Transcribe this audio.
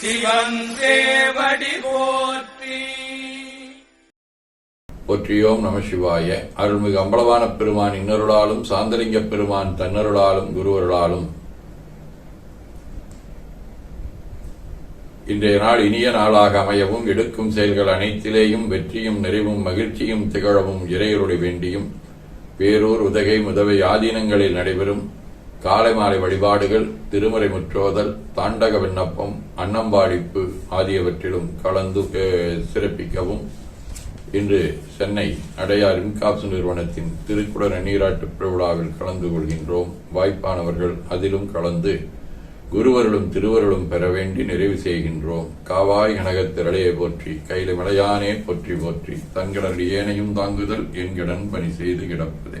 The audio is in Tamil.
சிவன் போற்றி. போற்றியோம் நம சிவாய. அருள்மிகு அம்பலவான பெருமான் இன்னருளாலும் சாந்தலிங்க பெருமான் தன்னருளாலும் குருவருளாலும். இன்றைய நாள் இனிய நாளாக அமையவும் எடுக்கும் செயல்கள் அனைத்திலேயும் வெற்றியும் நிறைவும் மகிழ்ச்சியும் திகழவும் இறையருடைய வேண்டியும் பேரூர் உதகை முதவை ஆதீனங்களில் நடைபெறும். காலை மாலை வழிபாடுகள் திருமறை முற்றோதல் தாண்டக விண்ணப்பம் அன்னம்பாடிப்பு ஆகியவற்றிலும் கலந்து சிறப்பிக்கவும். இன்று சென்னை அடையார் இன்காப்ஸ் நிறுவனத்தின் திருக்குடர் நீராட்டு பெருவிழாவில் கலந்து கொள்கின்றோம். வாய்ப்பானவர்கள் அதிலும் கலந்து குருவருளும் திருவருளும் பெற வேண்டி நிறைவு செய்கின்றோம். காவாய் கனகத்திரளையை போற்றி கையில மலையானே போற்றி போற்றி தங்களது ஏனையும் தாங்குதல் என்கிடன் பணி செய்து கிடப்பதே.